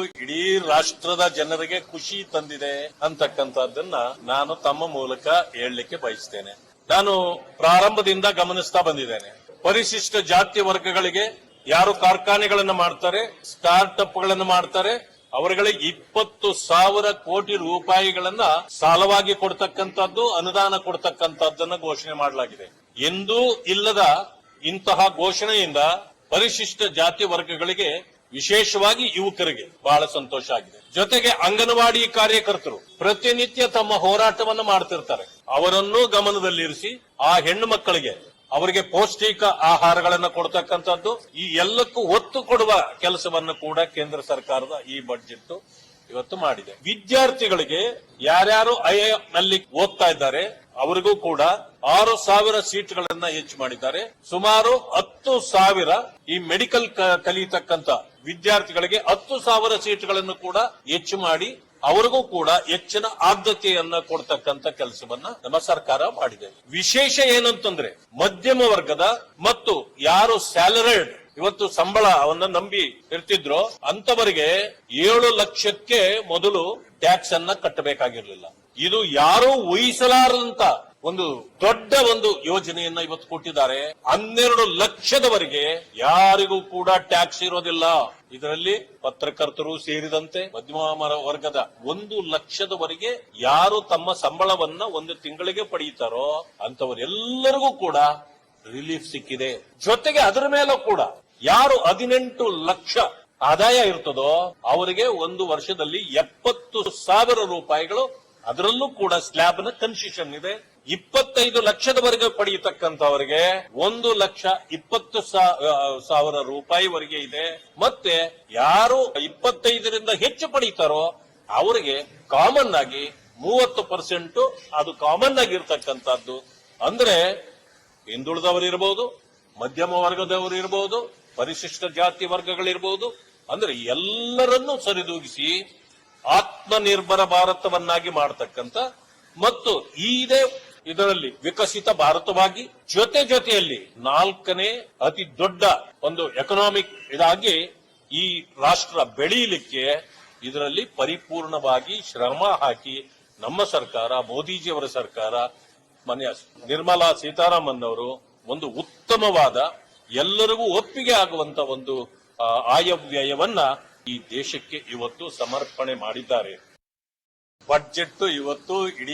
ಇಡೀ ರಾಷ್ಟ್ರದ ಜನರಿಗೆ ಖುಷಿ ತಂದಿದೆ ಅಂತಕ್ಕಂಥದ್ದನ್ನ ನಾನು ತಮ್ಮ ಮೂಲಕ ಹೇಳಲಿಕ್ಕೆ ಬಯಸ್ತೇನೆ. ನಾನು ಪ್ರಾರಂಭದಿಂದ ಗಮನಿಸ್ತಾ ಬಂದಿದ್ದೇನೆ. ಪರಿಶಿಷ್ಟ ಜಾತಿ ವರ್ಗಗಳಿಗೆ ಯಾರು ಕಾರ್ಖಾನೆಗಳನ್ನು ಮಾಡ್ತಾರೆ ಸ್ಟಾರ್ಟ್ಗಳನ್ನು ಗಳನ್ನ ಮಾಡ್ತಾರೆ, ಅವರುಗಳಿಗೆ ಇಪ್ಪತ್ತು ಸಾವಿರ ಕೋಟಿ ರೂಪಾಯಿಗಳನ್ನ ಸಾಲವಾಗಿ ಕೊಡ್ತಕ್ಕಂಥದ್ದು, ಅನುದಾನ ಕೊಡ್ತಕ್ಕಂಥದ್ದನ್ನ ಘೋಷಣೆ ಮಾಡಲಾಗಿದೆ. ಎಂದೂ ಇಲ್ಲದ ಇಂತಹ ಘೋಷಣೆಯಿಂದ ಪರಿಶಿಷ್ಟ ಜಾತಿ ವರ್ಗಗಳಿಗೆ ವಿಶೇಷವಾಗಿ ಯುವಕರಿಗೆ ಬಹಳ ಸಂತೋಷ ಆಗಿದೆ. ಜೊತೆಗೆ ಅಂಗನವಾಡಿ ಕಾರ್ಯಕರ್ತರು ಪ್ರತಿನಿತ್ಯ ತಮ್ಮ ಹೋರಾಟವನ್ನು ಮಾಡ್ತಿರ್ತಾರೆ. ಅವರನ್ನು ಗಮನದಲ್ಲಿರಿಸಿ ಆ ಹೆಣ್ಣು ಮಕ್ಕಳಿಗೆ ಅವರಿಗೆ ಪೌಷ್ಟಿಕ ಆಹಾರಗಳನ್ನು ಕೊಡ್ತಕ್ಕಂಥದ್ದು, ಈ ಎಲ್ಲಕ್ಕೂ ಒತ್ತು ಕೊಡುವ ಕೆಲಸವನ್ನು ಕೂಡ ಕೇಂದ್ರ ಸರ್ಕಾರದ ಈ ಬಡ್ಜೆಟ್ ಇವತ್ತು ಮಾಡಿದೆ. ವಿದ್ಯಾರ್ಥಿಗಳಿಗೆ ಯಾರ್ಯಾರು ಐ ನಲ್ಲಿ ಓದ್ತಾ ಇದ್ದಾರೆ, ಅವರಿಗೂ ಕೂಡ ಆರು ಸಾವಿರ ಸೀಟ್ಗಳನ್ನ ಹೆಚ್ಚು ಮಾಡಿದ್ದಾರೆ. ಸುಮಾರು ಹತ್ತು ಸಾವಿರ ಈ ಮೆಡಿಕಲ್ ಕಲಿಯತಕ್ಕಂತ ವಿದ್ಯಾರ್ಥಿಗಳಿಗೆ ಹತ್ತು ಸಾವಿರ ಸೀಟ್ಗಳನ್ನು ಕೂಡ ಹೆಚ್ಚು ಮಾಡಿ ಅವರಿಗೂ ಕೂಡ ಹೆಚ್ಚಿನ ಆದ್ಯತೆಯನ್ನ ಕೊಡ್ತಕ್ಕಂತ ಕೆಲಸವನ್ನ ನಮ್ಮ ಸರ್ಕಾರ ಮಾಡಿದೆ. ವಿಶೇಷ ಏನಂತಂದ್ರೆ ಮಧ್ಯಮ ವರ್ಗದ ಮತ್ತು ಯಾರು ಸ್ಯಾಲರಿಡ್ ಇವತ್ತು ಸಂಬಳ ಅವನ್ನ ನಂಬಿ ಇರ್ತಿದ್ರು ಅಂತವರಿಗೆ ಏಳು ಲಕ್ಷಕ್ಕೆ ಮೊದಲು ಟ್ಯಾಕ್ಸ್ ಅನ್ನ ಕಟ್ಟಬೇಕಾಗಿರ್ಲಿಲ್ಲ. ಇದು ಯಾರೂ ಊಹಿಸಲಾರದಂತ ಒಂದು ದೊಡ್ಡ ಒಂದು ಯೋಜನೆಯನ್ನ ಇವತ್ತು ಕೊಟ್ಟಿದ್ದಾರೆ. ಹನ್ನೆರಡು ಲಕ್ಷದವರೆಗೆ ಯಾರಿಗೂ ಕೂಡ ಟ್ಯಾಕ್ಸ್ ಇರೋದಿಲ್ಲ. ಇದರಲ್ಲಿ ಪತ್ರಕರ್ತರು ಸೇರಿದಂತೆ ಮಧ್ಯಮ ವರ್ಗದ ಒಂದು ಲಕ್ಷದವರೆಗೆ ಯಾರು ತಮ್ಮ ಸಂಬಳವನ್ನ ಒಂದು ತಿಂಗಳಿಗೆ ಪಡೆಯುತ್ತಾರೋ ಅಂತವರೆಲ್ಲರಿಗೂ ಕೂಡ ರಿಲೀಫ್ ಸಿಕ್ಕಿದೆ. ಜೊತೆಗೆ ಅದರ ಮೇಲೂ ಕೂಡ ಯಾರು ಹದಿನೆಂಟು ಲಕ್ಷ ಆದಾಯ ಇರ್ತದೋ ಅವರಿಗೆ ಒಂದು ವರ್ಷದಲ್ಲಿ ಎಪ್ಪತ್ತು ಸಾವಿರ ರೂಪಾಯಿಗಳು ಅದರಲ್ಲೂ ಕೂಡ ಸ್ಲ್ಯಾಬ್ನ ಕನ್ಸೆಷನ್ ಇದೆ. ಇಪ್ಪತ್ತೈದು ಲಕ್ಷದವರೆಗೆ ಪಡೆಯತಕ್ಕಂತವರಿಗೆ ಒಂದು ಲಕ್ಷ ಇಪ್ಪತ್ತು ಸಾವಿರ ರೂಪಾಯಿವರೆಗೆ ಇದೆ. ಮತ್ತೆ ಯಾರು ಇಪ್ಪತ್ತೈದರಿಂದ ಹೆಚ್ಚು ಪಡೀತಾರೋ ಅವರಿಗೆ ಕಾಮನ್ ಆಗಿ ಮೂವತ್ತು ಪರ್ಸೆಂಟ್ ಅದು ಕಾಮನ್ ಆಗಿರ್ತಕ್ಕಂಥದ್ದು. ಅಂದ್ರೆ ಹಿಂದುಳಿದವರು ಇರಬಹುದು ಮಧ್ಯಮ ವರ್ಗದವರು ಇರಬಹುದು ಪರಿಶಿಷ್ಟ ಜಾತಿ ವರ್ಗಗಳಿರ್ಬೋದು, ಅಂದ್ರೆ ಎಲ್ಲರನ್ನೂ ಸರಿದೂಗಿಸಿ ಆತ್ಮನಿರ್ಭರ ಭಾರತವನ್ನಾಗಿ ಮಾಡತಕ್ಕಂತ ಮತ್ತು ಇದೇ ಇದರಲ್ಲಿ ವಿಕಸಿತ ಭಾರತವಾಗಿ ಜೊತೆ ಜೊತೆಯಲ್ಲಿ ನಾಲ್ಕನೇ ಅತಿ ದೊಡ್ಡ ಒಂದು ಎಕನಾಮಿಕ್ ಇದಾಗಿ ಈ ರಾಷ್ಟ್ರ ಬೆಳೆಯಲಿಕ್ಕೆ ಇದರಲ್ಲಿ ಪರಿಪೂರ್ಣವಾಗಿ ಶ್ರಮ ಹಾಕಿ ನಮ್ಮ ಸರ್ಕಾರ, ಮೋದಿಜಿಯವರ ಸರ್ಕಾರ, ಮನೆಯ ನಿರ್ಮಲಾ ಸೀತಾರಾಮನ್ ಅವರು ಒಂದು ಉತ್ತಮವಾದ ಎಲ್ಲರಿಗೂ ಒಪ್ಪಿಗೆ ಆಗುವಂತ ಒಂದು ಆಯವ್ಯಯವನ್ನ ಈ ದೇಶಕ್ಕೆ ಇವತ್ತು ಸಮರ್ಪಣೆ ಮಾಡಿದ್ದಾರೆ. ಬಡ್ಜೆಟ್ ಇವತ್ತು ಇಡೀ